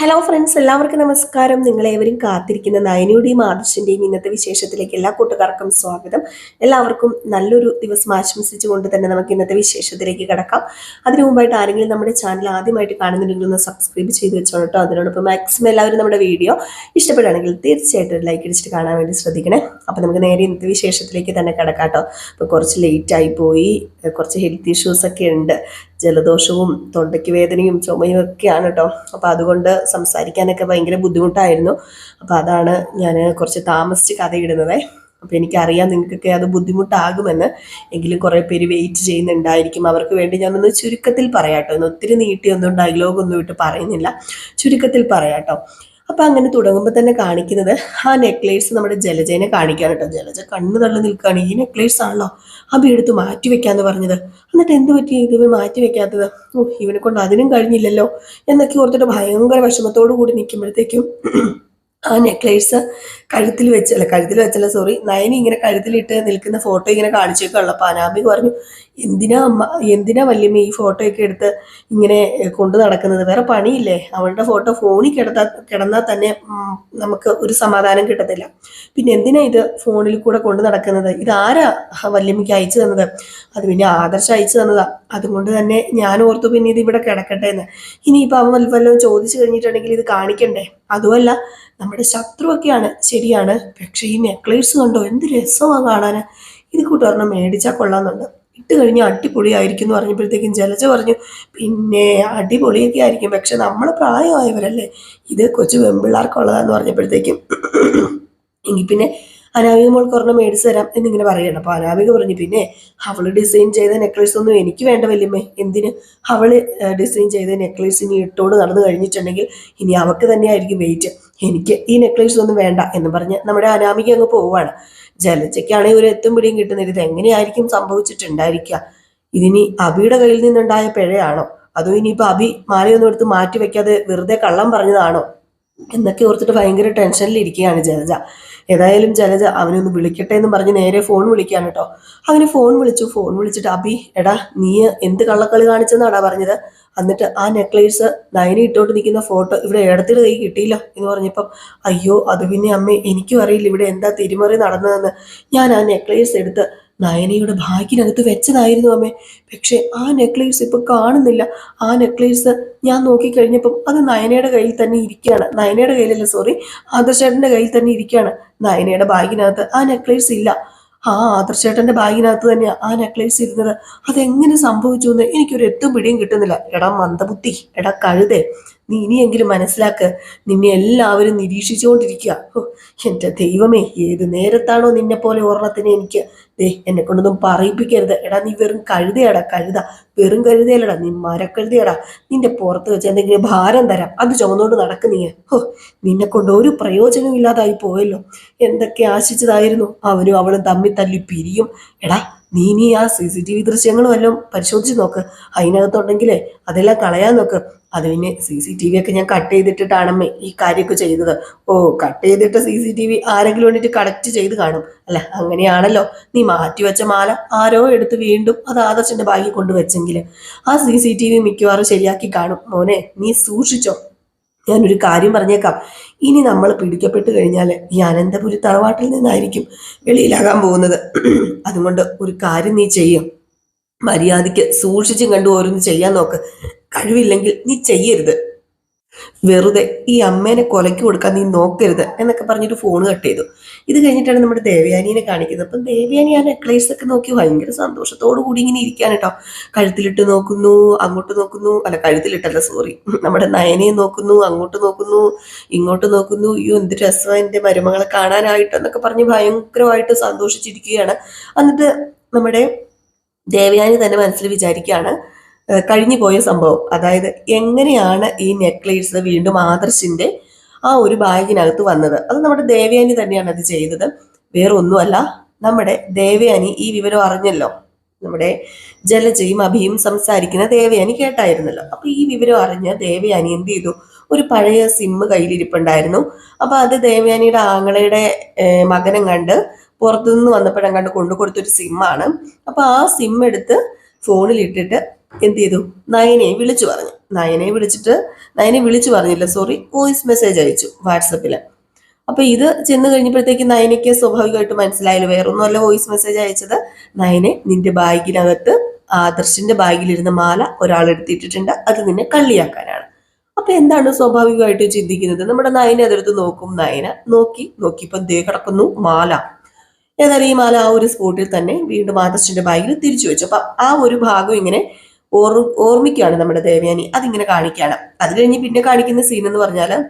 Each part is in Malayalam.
ഹലോ ഫ്രണ്ട്സ് എല്ലാവർക്കും നമസ്കാരം. നിങ്ങളേവരും കാത്തിരിക്കുന്ന നയനയുടെയും ആദർശിന്റെയും ഇന്നത്തെ വിശേഷത്തിലേക്ക് എല്ലാ കൂട്ടുകാർക്കും സ്വാഗതം. എല്ലാവർക്കും നല്ലൊരു ദിവസം ആശംസിച്ചുകൊണ്ട് തന്നെ നമുക്ക് ഇന്നത്തെ വിശേഷത്തിലേക്ക് കിടക്കാം. അതിനു മുമ്പായിട്ട് ആരെങ്കിലും നമ്മുടെ ചാനൽ ആദ്യമായിട്ട് കാണുന്നുണ്ടെങ്കിൽ ഒന്ന് സബ്സ്ക്രൈബ് ചെയ്ത് വെച്ചോളൂ കേട്ടോ അതിനോടൊപ്പം മാക്സിമം എല്ലാവരും നമ്മുടെ വീഡിയോ ഇഷ്ടപ്പെടുകയാണെങ്കിൽ തീർച്ചയായിട്ടും ലൈക്ക് അടിച്ചിട്ട് കാണാൻ വേണ്ടി ശ്രദ്ധിക്കണേ. അപ്പോൾ നമുക്ക് നേരെ ഇന്നത്തെ വിശേഷത്തിലേക്ക് തന്നെ കിടക്കാം കേട്ടോ അപ്പോൾ കുറച്ച് ലേറ്റ് ആയി പോയി. കുറച്ച് ഹെൽത്ത് ഇഷ്യൂസ് ഒക്കെ ഉണ്ട്. ജലദോഷവും തൊണ്ടയ്ക്ക് വേദനയും ചുമയും ഒക്കെയാണ് കേട്ടോ അപ്പോൾ അതുകൊണ്ട് സംസാരിക്കാനൊക്കെ ഭയങ്കര ബുദ്ധിമുട്ടായിരുന്നു. അപ്പോൾ അതാണ് ഞാൻ കുറച്ച് താമസിച്ച് കഥയിടുന്നത്. അപ്പോൾ എനിക്കറിയാം നിങ്ങൾക്കൊക്കെ അത് ബുദ്ധിമുട്ടാകുമെന്ന്. എങ്കിലും കുറേ പേര് വെയിറ്റ് ചെയ്യുന്നുണ്ടായിരിക്കും. അവർക്ക് വേണ്ടി ഞാനൊന്ന് ചുരുക്കത്തിൽ പറയാട്ടോ. ഒന്ന് ഒത്തിരി നീട്ടിയൊന്നും ഡയലോഗൊന്നും ഇട്ട് പറയുന്നില്ല. ചുരുക്കത്തിൽ പറയാട്ടോ. അപ്പം അങ്ങനെ തുടങ്ങുമ്പോൾ തന്നെ കാണിക്കുന്നത് ആ നെക്ലേസ് നമ്മുടെ ജലജേനെ കാണിക്കാൻ കേട്ടോ. ജലജ കണ്ണു തള്ളി നിൽക്കുകയാണ്. ഈ നെക്ലേസ് ആണല്ലോ. അബി എടുത്ത് മാറ്റി വെക്കാന്ന് പറഞ്ഞത്. എന്നിട്ട് എന്ത് പറ്റി? ഇത് മാറ്റി വെക്കാത്തത്. ഓ ഇവനെ കൊണ്ട് അതിനും കഴിഞ്ഞില്ലല്ലോ എന്നൊക്കെ ഓർത്തിട്ട് ഭയങ്കര വിഷമത്തോടു കൂടി നിൽക്കുമ്പോഴത്തേക്കും ആ നെക്ലേസ് കഴുത്തിൽ വെച്ചല്ല കഴുത്തിൽ വെച്ചല്ല സോറി നയനി ഇങ്ങനെ കഴുത്തിലിട്ട് നിൽക്കുന്ന ഫോട്ടോ ഇങ്ങനെ കാണിച്ചേക്കുള്ളൂ അപ്പോൾ അനാബി പറഞ്ഞു എന്തിനാ അമ്മ എന്തിനാ വല്യമ്മ ഈ ഫോട്ടോ ഒക്കെ എടുത്ത് ഇങ്ങനെ കൊണ്ടു നടക്കുന്നത്? വേറെ പണിയില്ലേ? അവളുടെ ഫോട്ടോ ഫോണിൽ കിടത്താ കിടന്നാൽ തന്നെ നമുക്ക് ഒരു സമാധാനം കിട്ടത്തില്ല. പിന്നെ എന്തിനാ ഇത് ഫോണിൽ കൂടെ കൊണ്ടു നടക്കുന്നത്? ഇത് ആരാ വല്യമ്മയ്ക്ക് അയച്ചു തന്നത്? അത് പിന്നെ ആദർശം അയച്ചു തന്നതാ. അതുകൊണ്ട് തന്നെ ഞാൻ ഓർത്തു പിന്നെ ഇത് ഇവിടെ കിടക്കട്ടെ എന്ന്. ഇനിയിപ്പോൾ അവൻ വല്ല- വല്ലതും ചോദിച്ചു കഴിഞ്ഞിട്ടുണ്ടെങ്കിൽ ഇത് കാണിക്കണ്ടേ? അതുമല്ല നമ്മുടെ ശത്രുവൊക്കെയാണ്. ശരിയാണ്. പക്ഷേ ഈ നെക്ലേസ് കണ്ടോ? എന്ത് രസമാണ് കാണാൻ ഇത് കൂട്ടുകാരണം മേടിച്ചാൽ കൊള്ളാമെന്നുണ്ട്. ഇട്ട് കഴിഞ്ഞാൽ അടിപൊളിയായിരിക്കും എന്ന് പറഞ്ഞപ്പോഴത്തേക്കും ജലജ പറഞ്ഞു പിന്നെ അടിപൊളിയൊക്കെ ആയിരിക്കും. പക്ഷെ നമ്മൾ പ്രായമായവരല്ലേ? ഇത് കൊച്ചു വെമ്പിള്ളാർക്കുള്ളതാന്ന് പറഞ്ഞപ്പോഴത്തേക്കും. എങ്കിൽ പിന്നെ അനാമിക മോൾക്ക് ഒരെണ്ണം മേടിച്ച് തരാം എന്നിങ്ങനെ പറയണം അപ്പോൾ അനാമിക പറഞ്ഞു പിന്നെ അവൾ ഡിസൈൻ ചെയ്ത നെക്ലേസ് ഒന്നും എനിക്ക് വേണ്ട വല്യമ്മേ. എന്തിന്? അവൾ ഡിസൈൻ ചെയ്ത നെക്ലേസ് ഇനി ഇട്ടോട് നടന്നു കഴിഞ്ഞിട്ടുണ്ടെങ്കിൽ ഇനി അവക്ക് തന്നെയായിരിക്കും വെയിറ്റ് എനിക്ക് ഈ നെക്ലേസ് ഒന്നും വേണ്ട എന്ന് പറഞ്ഞ് നമ്മുടെ അനാമിക അങ്ങ് പോവാണ് ജലജയ്ക്കാണെങ്കിൽ ഒരു എത്തും പിടിയും കിട്ടുന്നില്ല. ഇത് എങ്ങനെയായിരിക്കും സംഭവിച്ചിട്ടുണ്ടായിരിക്കുക? ഇതിനി അബിയുടെ കയ്യിൽ നിന്നുണ്ടായ പിഴയാണോ? അതോ ഇനിയിപ്പോൾ അബി മാലയൊന്നും എടുത്ത് മാറ്റി വെക്കാതെ വെറുതെ കള്ളം പറഞ്ഞതാണോ? എന്നൊക്കെ ഓർത്തിട്ട് ഭയങ്കര ടെൻഷനിലിരിക്കുകയാണ് ജലജ. ഏതായാലും ജലജ അവനൊന്ന് വിളിക്കട്ടെ എന്ന് പറഞ്ഞ് നേരെ ഫോൺ വിളിക്കുകയാണ് കേട്ടോ. അങ്ങനെ ഫോൺ വിളിച്ചു ഫോൺ വിളിച്ചിട്ട് അബി എടാ നീ എന്ത് കള്ളക്കളി കാണിച്ചെന്നാടാ പറഞ്ഞത്? എന്നിട്ട് ആ നെക്ലേസ് നയനി ഇട്ടോട്ട് നിൽക്കുന്ന ഫോട്ടോ ഇവിടെ ഇടത്തിയുടെ കൈ കിട്ടിയില്ല എന്ന് പറഞ്ഞപ്പം അയ്യോ അത് പിന്നെ അമ്മേ എനിക്കും അറിയില്ല ഇവിടെ എന്താ തിരിമറി നടന്നതെന്ന്. ഞാൻ ആ നെക്ലേസ് എടുത്ത് നയനയുടെ ബാഗിനകത്ത് വെച്ചതായിരുന്നു അമ്മേ. പക്ഷെ ആ നെക്ലേസ് ഇപ്പൊ കാണുന്നില്ല. ആ നെക്ലേസ് ഞാൻ നോക്കിക്കഴിഞ്ഞപ്പം അത് നയനയുടെ കയ്യിൽ തന്നെ ഇരിക്കുകയാണ്. നയനയുടെ കയ്യിലല്ല സോറി ആദർശേട്ടന്റെ കയ്യിൽ തന്നെ ഇരിക്കുകയാണ്. നയനയുടെ ബാഗിനകത്ത് ആ നെക്ലേസ് ഇല്ല. ആ ആദർശേട്ടന്റെ ബാഗിനകത്ത് തന്നെയാണ് ആ നെക്ലേസ് ഇരുന്നത്. അതെങ്ങനെ സംഭവിച്ചു എന്ന് എനിക്കൊരു എത്തും പിടിയും കിട്ടുന്നില്ല. എടാ മന്ദബുദ്ധി എടാ കഴുതേ. നീ ഇനിയെങ്കിലും മനസ്സിലാക്ക്. നിന്നെ എല്ലാവരും നിരീക്ഷിച്ചുകൊണ്ടിരിക്കുക. എന്റെ ദൈവമേ ഏത് നേരത്താണോ നിന്നെ പോലെ ഓർണത്തിന് എനിക്ക് ദേ എന്നെ കൊണ്ടൊന്നും പറയിപ്പിക്കരുത്. എടാ നീ വെറും കഴുതയാടാ കഴുത. വെറും കഴുതയല്ലടാ നീ മരക്കഴുതയാടാ. നിന്റെ പുറത്ത് വെച്ച് എന്തെങ്കിലും ഭാരം തരാം. അത് ചുമന്നുകൊണ്ട് നടക്ക് നീ ഹോ നിന്നെ കൊണ്ട് ഒരു പ്രയോജനവും ഇല്ലാതായി പോയല്ലോ. എന്തൊക്കെ ആശിച്ചതായിരുന്നു. അവനും അവളും തമ്മിൽ തല്ലി പിരിയും. എടാ നീ നീ ആ സി സി ടി വി ദൃശ്യങ്ങളും എല്ലാം പരിശോധിച്ച് നോക്ക്. അതിനകത്തുണ്ടെങ്കിലേ അതെല്ലാം കളയാൻ നോക്ക്. അത് പിന്നെ സി സി ടി വി ഒക്കെ ഞാൻ കട്ട് ചെയ്തിട്ടിട്ടാണമ്മേ ഈ കാര്യമൊക്കെ ചെയ്തത് ഓ കട്ട് ചെയ്തിട്ട് സി സി ടി വി ആരെങ്കിലും വേണ്ടിയിട്ട് കളക്ട് ചെയ്ത് കാണും. അല്ല അങ്ങനെയാണല്ലോ. നീ മാറ്റി വെച്ച മാല ആരോ എടുത്ത് വീണ്ടും അത് ആദർശന്റെ ബാഗിൽ കൊണ്ടുവച്ചെങ്കിൽ ആ സി സി ടി വി മിക്കവാറും ശരിയാക്കി കാണും. മോനെ നീ സൂക്ഷിച്ചോ. ഞാനൊരു കാര്യം പറഞ്ഞേക്കാം. ഇനി നമ്മൾ പിടിക്കപ്പെട്ട് കഴിഞ്ഞാൽ ഈ അനന്തപുരി തറവാട്ടിൽ നിന്നായിരിക്കും വെളിയിലാകാൻ പോകുന്നത്. അതുകൊണ്ട് ഒരു കാര്യം നീ ചെയ്യും. മര്യാദയ്ക്ക് സൂക്ഷിച്ചും കണ്ടു ഓരോന്ന് ചെയ്യാൻ നോക്ക്. കഴിവില്ലെങ്കിൽ നീ ചെയ്യരുത്. വെറുതെ ഈ അമ്മേനെ കൊലയ്ക്ക് കൊടുക്കാൻ നീ നോക്കരുത് എന്നൊക്കെ പറഞ്ഞിട്ട് ഫോൺ കട്ട് ചെയ്തു. ഇത് കഴിഞ്ഞിട്ടാണ് നമ്മുടെ ദേവയാനിയെ കാണിക്കുന്നത്. അപ്പം ദേവയാനി ആ നെക്ലേസ് ഒക്കെ നോക്കി ഭയങ്കര സന്തോഷത്തോടു കൂടി ഇങ്ങനെ ഇരിക്കാൻ കേട്ടോ കഴുത്തിലിട്ട് നോക്കുന്നു അങ്ങോട്ട് നോക്കുന്നു. അല്ല കഴുത്തിലിട്ടല്ല സോറി നമ്മുടെ നയനയെ നോക്കുന്നു അങ്ങോട്ട് നോക്കുന്നു ഇങ്ങോട്ട് നോക്കുന്നു. അയ്യോ എന്ത് രസം എന്റെ മരുമകളെ കാണാനായിട്ട് എന്നൊക്കെ പറഞ്ഞ് ഭയങ്കരമായിട്ട് സന്തോഷിച്ചിരിക്കുകയാണ്. എന്നിട്ട് നമ്മുടെ ദേവയാനി തന്നെ മനസ്സിൽ വിചാരിക്കുകയാണ് കഴിഞ്ഞു പോയ സംഭവം. അതായത് എങ്ങനെയാണ് ഈ നെക്ലേസ് വീണ്ടും ആദർശിന്റെ ആ ഒരു ബാഗിനകത്ത് വന്നത്? അത് നമ്മുടെ ദേവയാനി തന്നെയാണ് അത് ചെയ്തത്. വേറെ ഒന്നുമല്ല നമ്മുടെ ദേവയാനി ഈ വിവരം അറിഞ്ഞല്ലോ. നമ്മുടെ ജലജയും അഭിയും സംസാരിക്കുന്ന ദേവയാനി കേട്ടായിരുന്നല്ലോ. അപ്പൊ ഈ വിവരം അറിഞ്ഞ ദേവയാനി എന്ത് ചെയ്തു? ഒരു പഴയ സിമ്മ് കയ്യിലിരിപ്പുണ്ടായിരുന്നു. അപ്പൊ അത് ദേവയാനിയുടെ ആങ്ങളയുടെ മകനം കണ്ട് പുറത്തുനിന്ന് വന്നപ്പോഴും കണ്ട് കൊടുത്തൊരു സിമ്മാണ് അപ്പൊ ആ സിം എടുത്ത് ഫോണിൽ ഇട്ടിട്ട് എന്ത് ചെയ്തു? നയനെ വിളിച്ചു പറഞ്ഞു. നയനെ വിളിച്ചിട്ട് നയനെ വിളിച്ചു പറഞ്ഞില്ല സോറി വോയിസ് മെസ്സേജ് അയച്ചു വാട്സപ്പിൽ അപ്പൊ ഇത് ചെന്ന് കഴിഞ്ഞപ്പോഴത്തേക്ക് നയനയ്ക്ക് സ്വാഭാവികമായിട്ട് മനസ്സിലായല്ലോ വേറൊന്നുമല്ല വോയിസ് മെസ്സേജ് അയച്ചത്. നയനെ നിന്റെ ബാഗിനകത്ത് ആദർശിന്റെ ബാഗിലിരുന്ന മാല ഒരാൾ എടുത്തിട്ടിട്ടുണ്ട് അത് നിന്നെ കള്ളിയാക്കാനാണ്. അപ്പൊ എന്താണ് സ്വാഭാവികമായിട്ട് ചിന്തിക്കുന്നത്? നമ്മുടെ നയനെ അതെടുത്ത് നോക്കും. നയന നോക്കി നോക്കിയപ്പോ ദേ കിടക്കുന്നു മാല. ഏതായാലും ഈ മാല ആ ഒരു സ്പോട്ടിൽ തന്നെ വീണ്ടും ആദർശിന്റെ ബാഗിൽ തിരിച്ചു വെച്ചു. അപ്പൊ ആ ഒരു ഭാഗം ഇങ്ങനെ ഓർ ഓർമ്മിക്കുകയാണ് നമ്മുടെ ദേവയാനി. അതിങ്ങനെ കാണിക്കുകയാണ്. അത് കഴിഞ്ഞ് പിന്നെ കാണിക്കുന്ന സീൻ എന്ന് പറഞ്ഞാൽ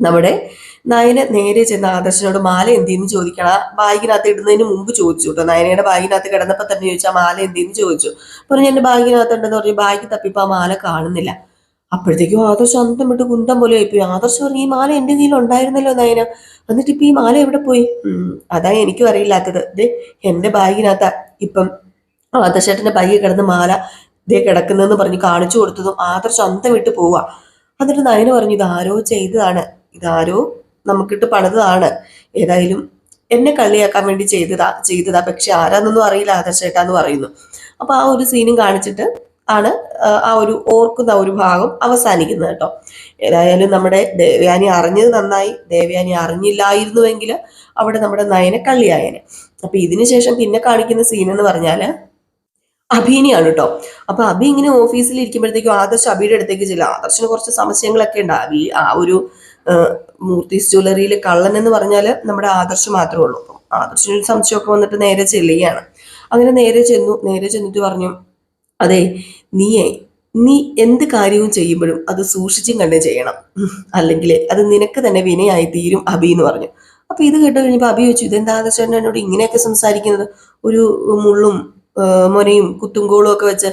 നമ്മുടെ നയന നേരെ ചെന്ന ആദർശനോട് മാല എന്തെന്ന് ചോദിക്കണം. ആ ബാഗിനകത്ത് ഇടുന്നതിന് മുമ്പ് ചോദിച്ചു കേട്ടോ. നയനയുടെ ബാഗിനകത്ത് കിടന്നപ്പോ തന്നെ ചോദിച്ചാൽ ആ മാല എന്തെന്ന് ചോദിച്ചു. പറഞ്ഞു എന്റെ ബാഗിനകത്ത് ഉണ്ടെന്ന് പറഞ്ഞു ബാഗ് തപ്പിപ്പോൾ ആ മാല കാണുന്നില്ല. അപ്പോഴത്തേക്കും ആദർശം അന്തം വിട്ട് കുന്തം പോലെ ആയിപ്പോയി. ആദർശം പറഞ്ഞു ഈ മാല എന്റെ കയ്യിൽ ഉണ്ടായിരുന്നല്ലോ നയന. എന്നിട്ട് ഇപ്പൊ ഈ മാല എവിടെ പോയി? അതാണ് അതാ എനിക്കും അറിയില്ലാത്തത്. ദേ എന്റെ ബാഗിനകത്ത. ഇപ്പം ആദർശേട്ടന്റെ ബാഗിൽ കിടന്ന മാല ദേ കിടക്കുന്നതെന്ന് പറഞ്ഞ് കാണിച്ചു കൊടുത്തതും ആദർശ് അന്തം വിട്ട് പോവാ. എന്നിട്ട് നയന പറഞ്ഞു ഇതാരോ ചെയ്തതാണ്. ഇതാരോ നമുക്കിട്ട് പണിതാണ് ഏതായാലും എന്നെ കളിയാക്കാൻ വേണ്ടി ചെയ്തതാ ചെയ്തതാ. പക്ഷെ ആരാന്നൊന്നും അറിയില്ല ആദർശേട്ടാന്ന് പറയുന്നു. അപ്പൊ ആ ഒരു സീനും കാണിച്ചിട്ട് ആണ് ആ, ഒരു ഓർക്കുന്ന ഒരു ഭാഗം അവസാനിക്കുന്നത് കേട്ടോ. ഏതായാലും നമ്മുടെ ദേവയാനി അറിഞ്ഞത് നന്നായി. ദേവയാനി അറിഞ്ഞില്ലായിരുന്നുവെങ്കിൽ അവിടെ നമ്മുടെ നയനെ കള്ളിയായനെ അപ്പൊ ഇതിനുശേഷം പിന്നെ കാണിക്കുന്ന സീൻ എന്ന് പറഞ്ഞാൽ അഭിനെയാണ് കേട്ടോ അപ്പൊ അഭി ഇങ്ങനെ ഓഫീസിൽ ഇരിക്കുമ്പോഴത്തേക്കും ആദർശ് അഭിയുടെ അടുത്തേക്ക് ചെല്ലും. ആദർശിന് കുറച്ച് സംശയങ്ങളൊക്കെ ഉണ്ട് അഭി ആ ഒരു മൂർത്തി ജ്വല്ലറിയിൽ കള്ളൻ എന്ന് പറഞ്ഞാൽ നമ്മുടെ ആദർശ് മാത്രമേ ഉള്ളൂ. അപ്പം ആദർശിനൊരു സംശയമൊക്കെ വന്നിട്ട് നേരെ ചെല്ലുകയാണ്. അങ്ങനെ നേരെ ചെന്നു. നേരെ ചെന്നിട്ട് പറഞ്ഞു അതെ നീയെ നീ എന്ത് കാര്യവും ചെയ്യുമ്പോഴും അത് സൂക്ഷിച്ചും കണ്ടേ ചെയ്യണം. അല്ലെങ്കിൽ അത് നിനക്ക് തന്നെ വിനയായി തീരും അഭി എന്ന് പറഞ്ഞു. അപ്പൊ ഇത് കേട്ട് അഭി ചോദിച്ചു ഇതെന്താ ആദർശൻ എന്നോട് ഇങ്ങനെയൊക്കെ സംസാരിക്കുന്നത്? ഒരു മുള്ളും മൊനയും കുത്തുംകോളും ഒക്കെ വെച്ച്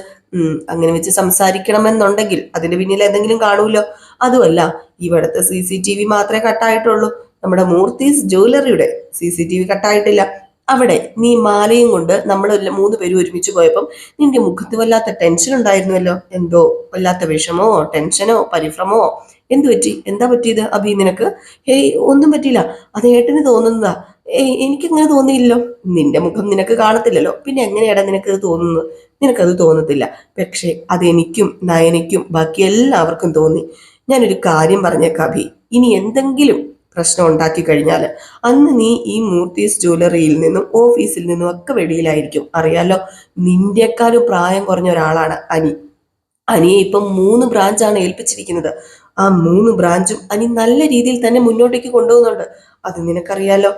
അങ്ങനെ വെച്ച് സംസാരിക്കണമെന്നുണ്ടെങ്കിൽ അതിന്റെ പിന്നിൽ എന്തെങ്കിലും കാണൂലോ? അതുമല്ല ഇവിടുത്തെ സി സി ടി വി മാത്രമേ കട്ടായിട്ടുള്ളൂ. നമ്മുടെ മൂർത്തീസ് ജ്വല്ലറിയുടെ സി സി ടി വി കട്ടായിട്ടില്ല. അവിടെ നീ മാലയും കൊണ്ട് നമ്മൾ മൂന്ന് പേരും ഒരുമിച്ച് പോയപ്പം നിന്റെ മുഖത്ത് വല്ലാത്ത ടെൻഷൻ ഉണ്ടായിരുന്നല്ലോ. എന്തോ വല്ലാത്ത വിഷമോ ടെൻഷനോ പരിഭ്രമോ? എന്തു പറ്റി? എന്താ പറ്റിയത് അഭി നിനക്ക്? ഹേയ് ഒന്നും പറ്റിയില്ല. അത് ഏട്ടന് തോന്നുന്നതാ. എനിക്കങ്ങനെ തോന്നിയില്ലല്ലോ. നിന്റെ മുഖം നിനക്ക് കാണത്തില്ലല്ലോ. പിന്നെ എങ്ങനെയാടാ നിനക്കത് തോന്നുന്നത്? നിനക്കത് തോന്നത്തില്ല. പക്ഷേ അതെനിക്കും നയനയ്ക്കും ബാക്കി എല്ലാവർക്കും തോന്നി. ഞാനൊരു കാര്യം പറഞ്ഞേക്കാം അഭി ഇനി എന്തെങ്കിലും പ്രശ്നം ഉണ്ടാക്കി കഴിഞ്ഞാൽ അന്ന് നീ ഈ മൂർത്തീസ് ജ്വല്ലറിയിൽ നിന്നും ഓഫീസിൽ നിന്നും ഒക്കെ വെളിയിലായിരിക്കും. അറിയാലോ നിന്റെക്കാളും പ്രായം കുറഞ്ഞ ഒരാളാണ് അനി. അനിയെ ഇപ്പം മൂന്ന് ബ്രാഞ്ചാണ് ഏൽപ്പിച്ചിരിക്കുന്നത്. ആ മൂന്ന് ബ്രാഞ്ചും അനി നല്ല രീതിയിൽ തന്നെ മുന്നോട്ടേക്ക് കൊണ്ടുപോകുന്നുണ്ട്. അത് നിനക്കറിയാലോ?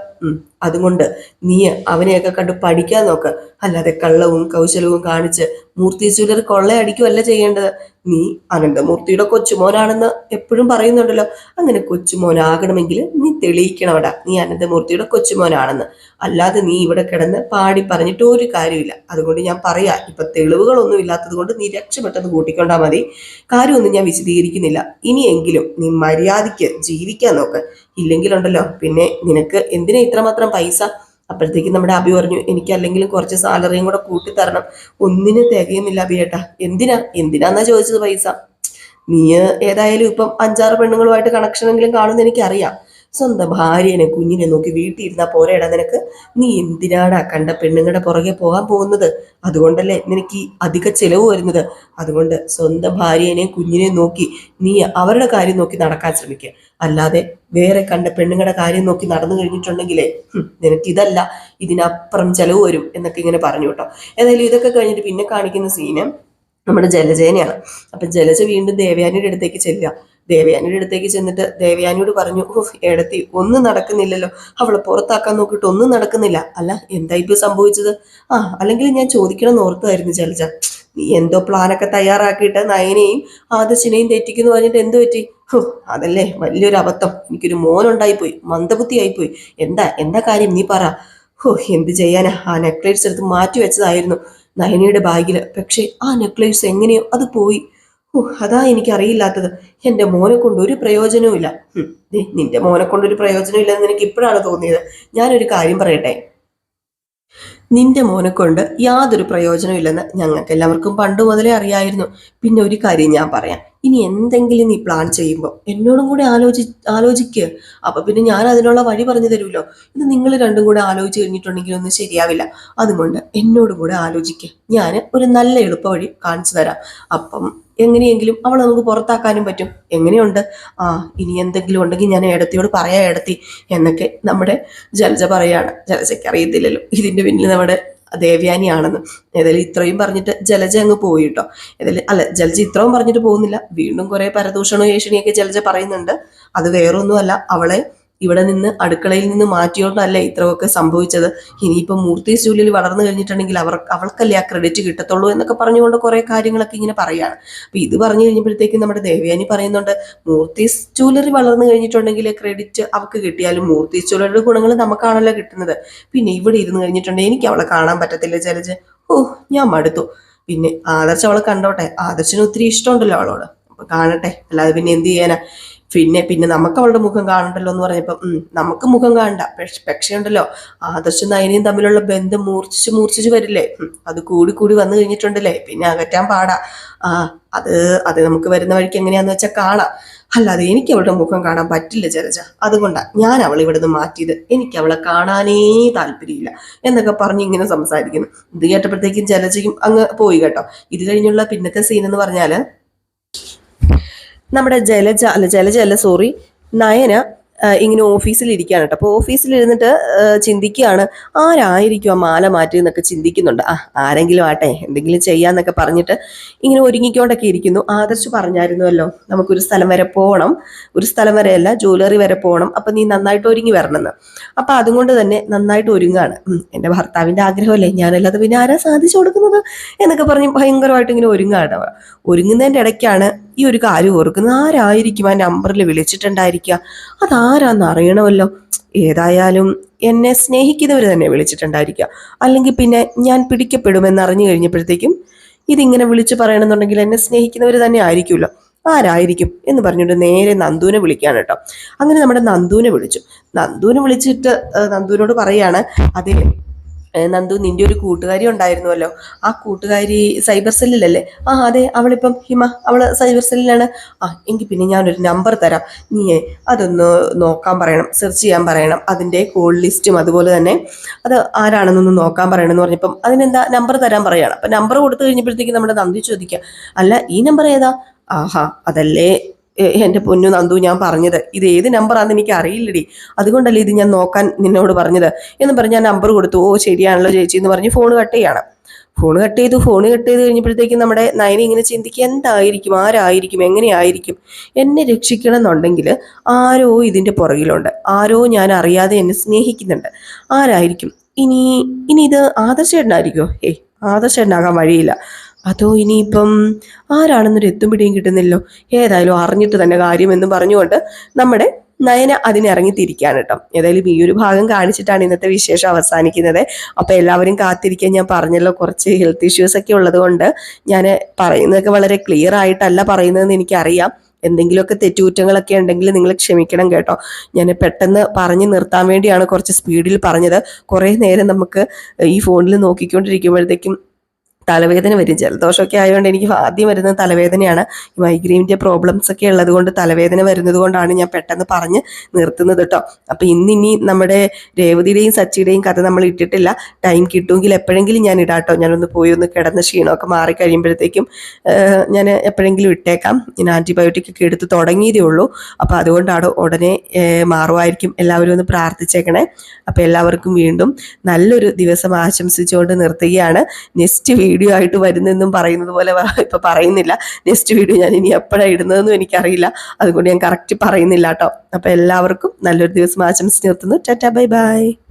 അതുകൊണ്ട് നീ അവനെയൊക്കെ കണ്ട് പഠിക്കാൻ നോക്ക്. അല്ലാതെ കള്ളവും കൗശലവും കാണിച്ച് മൂർത്തി ചുലർ കൊള്ളയടിക്കുമല്ല ചെയ്യേണ്ടത്. നീ അനന്തമൂർത്തിയുടെ കൊച്ചുമോനാണെന്ന് എപ്പോഴും പറയുന്നുണ്ടല്ലോ. അങ്ങനെ കൊച്ചുമോനാകണമെങ്കിൽ നീ തെളിയിക്കണവടാ. നീ അനന്തമൂർത്തിയുടെ കൊച്ചുമോനാണെന്ന്. അല്ലാതെ നീ ഇവിടെ കിടന്ന് പാടി പറഞ്ഞിട്ട് ഒരു കാര്യമില്ല. അതുകൊണ്ട് ഞാൻ പറയാ ഇപ്പൊ തെളിവുകളൊന്നും ഇല്ലാത്തത് കൊണ്ട് നീ രക്ഷപ്പെട്ടത് കൂട്ടിക്കൊണ്ടാ മതി. കാര്യമൊന്നും ഞാൻ വിശദീകരിക്കുന്നില്ല. ഇനിയെങ്കിലും നീ മര്യാദയ്ക്ക് ജീവിക്കാൻ നോക്ക്. ഇല്ലെങ്കിലുണ്ടല്ലോ. പിന്നെ നിനക്ക് എന്തിനാ ഇത്രമാത്രം പൈസ? അപ്പോഴത്തേക്കും നമ്മുടെ അഭി പറഞ്ഞു എനിക്ക് അല്ലെങ്കിലും കുറച്ച് സാലറിയും കൂടെ കൂട്ടി തരണം ഒന്നിനും തികയുന്നില്ല അഭിയേട്ടാ. എന്തിനാ? എന്തിനാന്നാ ചോദിച്ചത് പൈസ? നീ ഏതായാലും ഇപ്പം അഞ്ചാറ് പെണ്ണുങ്ങളുമായിട്ട് കണക്ഷനെങ്കിലും കാണുമെന്ന് എനിക്കറിയാം. സ്വന്തം ഭാര്യനെ കുഞ്ഞിനെ നോക്കി വീട്ടിൽ ഇരുന്നാൽ പോരേടാ നിനക്ക്? നീ എന്തിനാടാ കണ്ട പെണ്ണുങ്ങളുടെ പുറകെ പോകാൻ പോകുന്നത്? അതുകൊണ്ടല്ലേ നിനക്ക് ഈ അധിക ചെലവ് വരുന്നത്? അതുകൊണ്ട് സ്വന്തം ഭാര്യനെ കുഞ്ഞിനെയും നോക്കി നീ അവരുടെ കാര്യം നോക്കി നടക്കാൻ ശ്രമിക്കുക. അല്ലാതെ വേറെ കണ്ട പെണ്ണുങ്ങളുടെ കാര്യം നോക്കി നടന്നു കഴിഞ്ഞിട്ടുണ്ടെങ്കിലേ നിനക്ക് ഇതല്ല ഇതിനപ്പുറം ചെലവ് വരും എന്നൊക്കെ ഇങ്ങനെ പറഞ്ഞു കേട്ടോ. ഏതായാലും ഇതൊക്കെ കഴിഞ്ഞിട്ട് പിന്നെ കാണിക്കുന്ന സീന് നമ്മുടെ ജലജേനയാണ്. അപ്പൊ ജലജ വീണ്ടും ദേവയാനിയുടെ അടുത്തേക്ക് ചെല്ലുക. ദേവയാനിയുടെ അടുത്തേക്ക് ചെന്നിട്ട് ദേവയാനിയോട് പറഞ്ഞു ഓഹ് എടത്തി ഒന്നും നടക്കുന്നില്ലല്ലോ. അവളെ പുറത്താക്കാൻ നോക്കിയിട്ട് ഒന്നും നടക്കുന്നില്ല. അല്ല എന്താ ഇപ്പൊ സംഭവിച്ചത്? ആ അല്ലെങ്കിൽ ഞാൻ ചോദിക്കണം ഓർത്തായിരുന്നു ചലച്ച നീ എന്തോ പ്ലാനൊക്കെ തയ്യാറാക്കിയിട്ട് നയനെയും ആദശിനെയും തെറ്റിക്കുന്നു പറഞ്ഞിട്ട് എന്ത് പറ്റി? അതല്ലേ വലിയൊരു അബദ്ധം. എനിക്കൊരു മോനുണ്ടായിപ്പോയി മന്ദബുദ്ധിയായിപ്പോയി. എന്താ എന്താ കാര്യം നീ പറ. ഹോ എന്ത് ചെയ്യാനാ? ആ നെക്ലേസ് എടുത്ത് മാറ്റി വെച്ചതായിരുന്നു നയനയുടെ ബാഗിൽ. പക്ഷേ ആ നെക്ലേസ് എങ്ങനെയോ അത് പോയി. അതാ എനിക്ക് അറിയില്ലാത്തത് എന്റെ മോനെ കൊണ്ട് ഒരു പ്രയോജനവും ഇല്ല. ദേ, നിന്റെ മോനെ കൊണ്ട് ഒരു പ്രയോജനം ഇല്ലെന്ന് എനിക്ക് ഇപ്പോഴാണ് തോന്നിയത്. ഞാനൊരു കാര്യം പറയട്ടെ? നിന്റെ മോനെ കൊണ്ട് യാതൊരു പ്രയോജനവും ഇല്ലെന്ന് ഞങ്ങൾക്ക് എല്ലാവർക്കും പണ്ട് മുതലേ അറിയായിരുന്നു. പിന്നെ ഒരു കാര്യം ഞാൻ പറയാം. ഇനി എന്തെങ്കിലും നീ പ്ലാൻ ചെയ്യുമ്പോൾ എന്നോടും കൂടെ ആലോചി ആലോചിക്കുക അപ്പൊ പിന്നെ ഞാൻ അതിനുള്ള വഴി പറഞ്ഞു തരുമല്ലോ. ഇത് നിങ്ങൾ രണ്ടും കൂടെ ആലോചിച്ച് കഴിഞ്ഞിട്ടുണ്ടെങ്കിൽ ഒന്നും ശരിയാവില്ല. അതുകൊണ്ട് എന്നോട് കൂടെ ആലോചിക്കുക ഞാൻ ഒരു നല്ല എളുപ്പ വഴി കാണിച്ചു തരാം. അപ്പം എങ്ങനെയെങ്കിലും അവളെ നമുക്ക് പുറത്താക്കാനും പറ്റും. എങ്ങനെയുണ്ട്? ആ ഇനി എന്തെങ്കിലും ഉണ്ടെങ്കിൽ ഞാൻ ഏടത്തിയോട് പറയാ ഏടത്തി എന്നൊക്കെ നമ്മുടെ ജലജ പറയാണ്. ജലജയ്ക്ക് അറിയത്തില്ലല്ലോ. ഇതിന്റെ പിന്നിൽ നമ്മുടെ ദേവ്യാനിയാണെന്ന്. ഏതായാലും ഇത്രയും പറഞ്ഞിട്ട് ജലജ അങ്ങ് പോയി കേട്ടോ. ഏതായാലും അല്ല ജലജ ഇത്രയും പറഞ്ഞിട്ട് പോകുന്നില്ല. വീണ്ടും കുറെ പരദൂഷണോ ഏഷണിയൊക്കെ ജലജ പറയുന്നുണ്ട്. അത് വേറൊന്നുമല്ല. അവളെ ഇവിടെ നിന്ന് അടുക്കളയിൽ നിന്ന് മാറ്റിയോണ്ടല്ല ഇത്രയൊക്കെ സംഭവിച്ചത്. ഇനിയിപ്പോൾ മൂർത്തി ജൂലിയിൽ വളർന്നു കഴിഞ്ഞിട്ടുണ്ടെങ്കിൽ അവർ അവൾക്കല്ലേ ആ ക്രെഡിറ്റ് കിട്ടത്തുള്ളൂ എന്നൊക്കെ പറഞ്ഞുകൊണ്ട് കുറെ കാര്യങ്ങളൊക്കെ ഇങ്ങനെ പറയാണ്. അപ്പൊ ഇത് പറഞ്ഞു കഴിഞ്ഞപ്പോഴത്തേക്കും നമ്മുടെ ദേവയാനി പറയുന്നുണ്ട് മൂർത്തി ജ്വല്ലറി വളർന്നു കഴിഞ്ഞിട്ടുണ്ടെങ്കിൽ ക്രെഡിറ്റ് അവൾക്ക് കിട്ടിയാലും മൂർത്തി ജ്വല്ലറിയുടെ ഗുണങ്ങൾ നമുക്കാണല്ലോ കിട്ടുന്നത്. പിന്നെ ഇവിടെ ഇരുന്ന് കഴിഞ്ഞിട്ടുണ്ടെങ്കിൽ എനിക്ക് അവളെ കാണാൻ പറ്റത്തില്ല ചിലജ് ഓ ഞാൻ മടുത്തു. പിന്നെ ആദർശ് അവളെ കണ്ടോട്ടെ? ആദർശിന് ഒത്തിരി ഇഷ്ടമുണ്ടല്ലോ അവളോട്. അപ്പൊ കാണട്ടെ. അല്ലാതെ പിന്നെ എന്ത് ചെയ്യാനാ? പിന്നെ പിന്നെ നമുക്ക് അവളുടെ മുഖം കാണണ്ടല്ലോ എന്ന് പറഞ്ഞപ്പോൾ നമുക്ക് മുഖം കാണണ്ട. പക്ഷെ ഉണ്ടല്ലോ ആദർശം നയനയും തമ്മിലുള്ള ബന്ധം മൂർച്ഛിച്ച് മൂർച്ഛിച്ച് വരില്ലേ? അത് കൂടി കൂടി വന്നു കഴിഞ്ഞിട്ടുണ്ടല്ലേ? പിന്നെ അകറ്റാൻ പാടാ. ആ അത് അത് നമുക്ക് വരുന്ന വഴിക്ക് എങ്ങനെയാന്ന് വെച്ചാൽ കാണാം. അല്ലാതെ എനിക്ക് അവളുടെ മുഖം കാണാൻ പറ്റില്ല ജലജ. അതുകൊണ്ടാണ് ഞാൻ അവളെ ഇവിടുന്ന് മാറ്റിയത്. എനിക്ക് അവളെ കാണാനേ താല്പര്യമില്ല എന്നൊക്കെ പറഞ്ഞ് ഇങ്ങനെ സംസാരിക്കുന്നു. ഇത് കേട്ടപ്പോഴത്തേക്കും ജലജയും അങ്ങ് പോയി കേട്ടോ. ഇത് കഴിഞ്ഞുള്ള പിന്നത്തെ സീൻ എന്ന് പറഞ്ഞാൽ നമ്മുടെ ജലജ അല്ല ജലജ അല്ല സോറി നയന ഇങ്ങനെ ഓഫീസിൽ ഇരിക്കുകയാണ് കേട്ടോ. അപ്പോൾ ഓഫീസിൽ ഇരുന്നിട്ട് ചിന്തിക്കുകയാണ് ആരായിരിക്കും ആ മാല മാറ്റി എന്നൊക്കെ ചിന്തിക്കുന്നുണ്ട്. ആ ആരെങ്കിലും ആട്ടെ എന്തെങ്കിലും ചെയ്യാന്നൊക്കെ പറഞ്ഞിട്ട് ഇങ്ങനെ ഒരുങ്ങിക്കൊണ്ടൊക്കെ ഇരിക്കുന്നു. ആദർശ് പറഞ്ഞായിരുന്നുവല്ലോ നമുക്കൊരു സ്ഥലം വരെ പോകണം ഒരു സ്ഥലം വരെയല്ല ജ്വല്ലറി വരെ പോകണം അപ്പം നീ നന്നായിട്ട് ഒരുങ്ങി വരണമെന്ന്. അപ്പം അതുകൊണ്ട് തന്നെ നന്നായിട്ട് ഒരുങ്ങാണ്. എന്റെ ഭർത്താവിന്റെ ആഗ്രഹമല്ലേ ഞാനല്ലാതെ പിന്നെ ആരാ സാധിച്ചു കൊടുക്കുന്നത്? എന്നൊക്കെ പറഞ്ഞ് ഭയങ്കരമായിട്ട് ഇങ്ങനെ ഒരുങ്ങാണ്. ഒരുങ്ങുന്നതിന്റെ ഇടയ്ക്കാണ് ഈ ഒരു കാര്യം ഓർക്കുന്നത് ആരായിരിക്കും ആ നമ്പറിൽ വിളിച്ചിട്ടുണ്ടായിരിക്കുക? അതാരാന്ന് അറിയണമല്ലോ. ഏതായാലും എന്നെ സ്നേഹിക്കുന്നവർ തന്നെ വിളിച്ചിട്ടുണ്ടായിരിക്കുക. അല്ലെങ്കിൽ പിന്നെ ഞാൻ പിടിക്കപ്പെടുമെന്ന് അറിഞ്ഞു കഴിഞ്ഞപ്പോഴത്തേക്കും ഇതിങ്ങനെ വിളിച്ചു പറയണമെന്നുണ്ടെങ്കിൽ എന്നെ സ്നേഹിക്കുന്നവർ തന്നെ ആയിരിക്കുമല്ലോ. ആരായിരിക്കും എന്ന് പറഞ്ഞിട്ട് നേരെ നന്ദുവിനെ വിളിക്കാണ് കേട്ടോ. അങ്ങനെ നമ്മുടെ നന്ദുവിനെ വിളിച്ചു. നന്ദുവിനെ വിളിച്ചിട്ട് നന്ദുവിനോട് പറയാണ് അതെ നന്ദു നിന്റെ ഒരു കൂട്ടുകാരി ഉണ്ടായിരുന്നുവല്ലോ. ആ കൂട്ടുകാരി സൈബർ സെല്ലിലല്ലേ? ആ അതെ അവളിപ്പം ഹിമ അവൾ സൈബർ സെല്ലിലാണ്. ആ എങ്കിൽ പിന്നെ ഞാനൊരു നമ്പർ തരാം. നീയേ അതൊന്ന് നോക്കാൻ പറയണം സെർച്ച് ചെയ്യാൻ പറയണം. അതിന്റെ കോൾ ലിസ്റ്റും അതുപോലെ തന്നെ അത് ആരാണെന്നൊന്ന് നോക്കാൻ പറയണമെന്ന് പറഞ്ഞപ്പം അതിനെന്താ നമ്പർ തരാൻ പറയുകയാണ് അപ്പം നമ്പർ കൊടുത്തു കഴിഞ്ഞപ്പോഴത്തേക്ക് നമ്മുടെ നന്ദി ചോദിക്കുക. അല്ല ഈ നമ്പർ ഏതാ? ആഹാ അതല്ലേ. എന്റെ പൊന്നു നന്ദു ഞാൻ പറഞ്ഞത്. ഇത് ഏത് നമ്പറാണെന്ന് എനിക്ക് അറിയില്ലടി അതുകൊണ്ടല്ലേ ഇത് ഞാൻ നോക്കാൻ നിന്നോട് പറഞ്ഞത്? എന്ന് പറഞ്ഞ് ഞാൻ നമ്പർ കൊടുത്തു. ഓ ശരിയാണല്ലോ ചേച്ചി എന്ന് പറഞ്ഞ് ഫോൺ കട്ട് ചെയ്യാണ്. ഫോൺ കട്ട് ചെയ്തു. ഫോൺ കട്ട് ചെയ്ത് കഴിഞ്ഞപ്പോഴത്തേക്കും നമ്മുടെ നയന ഇങ്ങനെ ചിന്തിക്കുക എന്തായിരിക്കും? ആരായിരിക്കും? എങ്ങനെയായിരിക്കും എന്നെ രക്ഷിക്കണം എന്നുണ്ടെങ്കിൽ ആരോ ഇതിന്റെ പുറകിലുണ്ട്. ആരോ ഞാൻ അറിയാതെ എന്നെ സ്നേഹിക്കുന്നുണ്ട്. ആരായിരിക്കും? ഇനി ഇനി ഇത് ആദർശേട്ടനായിരിക്കുമോ ഏയ് ആദർശേട്ടനാകാൻ വഴിയില്ല. അതോ ഇനിയിപ്പം ആരാണെന്നൊരു എത്തും പിടിയും കിട്ടുന്നില്ലോ ഏതായാലും അറിഞ്ഞിട്ട് തന്നെ കാര്യമെന്ന് പറഞ്ഞുകൊണ്ട് നമ്മുടെ നയന അതിനിറങ്ങിത്തിരിക്കുകയാണ് കേട്ടോ. ഏതായാലും ഈ ഒരു ഭാഗം കാണിച്ചിട്ടാണ് ഇന്നത്തെ വിശേഷം അവസാനിക്കുന്നത്. അപ്പോൾ എല്ലാവരും കാത്തിരിക്കാൻ ഞാൻ പറഞ്ഞല്ലോ കുറച്ച് ഹെൽത്ത് ഇഷ്യൂസ് ഒക്കെ ഉള്ളത് കൊണ്ട് ഞാൻ പറയുന്നതൊക്കെ വളരെ ക്ലിയർ ആയിട്ടല്ല പറയുന്നതെന്ന് എനിക്കറിയാം. എന്തെങ്കിലുമൊക്കെ തെറ്റുകുറ്റങ്ങളൊക്കെ ഉണ്ടെങ്കിൽ നിങ്ങൾ ക്ഷമിക്കണം കേട്ടോ. ഞാൻ പെട്ടെന്ന് പറഞ്ഞു നിർത്താൻ വേണ്ടിയാണ് കുറച്ച് സ്പീഡിൽ പറഞ്ഞത്. കുറേ നേരം നമുക്ക് ഈ ഫോണിൽ നോക്കിക്കൊണ്ടിരിക്കുമ്പോഴത്തേക്കും തലവേദന വരും. ജലദോഷമൊക്കെ ആയതുകൊണ്ട് എനിക്ക് ആദ്യം വരുന്നത് തലവേദനയാണ്. മൈഗ്രെയിന്റെ പ്രോബ്ലംസ് ഒക്കെ ഉള്ളത് കൊണ്ട് തലവേദന വരുന്നത് കൊണ്ടാണ് ഞാൻ പെട്ടെന്ന് പറഞ്ഞ് നിർത്തുന്നത് കേട്ടോ അപ്പം ഇന്നിനി നമ്മുടെ രേവതിയുടെയും സച്ചിയുടെയും കഥ നമ്മൾ ഇട്ടിട്ടില്ല. ടൈം കിട്ടുമെങ്കിൽ എപ്പോഴെങ്കിലും ഞാൻ ഇടാട്ടോ ഞാനൊന്ന് പോയി ഒന്ന് കിടന്ന ക്ഷീണമൊക്കെ മാറി കഴിയുമ്പോഴത്തേക്കും ഞാൻ എപ്പോഴെങ്കിലും ഇട്ടേക്കാം. ഞാൻ ആന്റിബയോട്ടിക് ഒക്കെ എടുത്ത് തുടങ്ങിയതേ ഉള്ളൂ. അപ്പോൾ അതുകൊണ്ടാണ് ഉടനെ മാറുമായിരിക്കും. എല്ലാവരും ഒന്ന് പ്രാർത്ഥിച്ചേക്കണേ. അപ്പോൾ എല്ലാവർക്കും വീണ്ടും നല്ലൊരു ദിവസം ആശംസിച്ചുകൊണ്ട് നിർത്തുകയാണ്. നെക്സ്റ്റ് വീഡിയോ ആയിട്ട് വരുന്നെന്നും പറയുന്നത് പോലെ ഇപ്പൊ പറയുന്നില്ല. നെക്സ്റ്റ് വീഡിയോ ഞാൻ ഇനി എപ്പോഴാണ് ഇടുന്നതെന്നും എനിക്കറിയില്ല. അതുകൊണ്ട് ഞാൻ കറക്റ്റ് പറയുന്നില്ല കേട്ടോ. അപ്പൊ എല്ലാവർക്കും നല്ലൊരു ദിവസം ആശംസിച്ച് നിർത്തുന്നു. Tata bye bye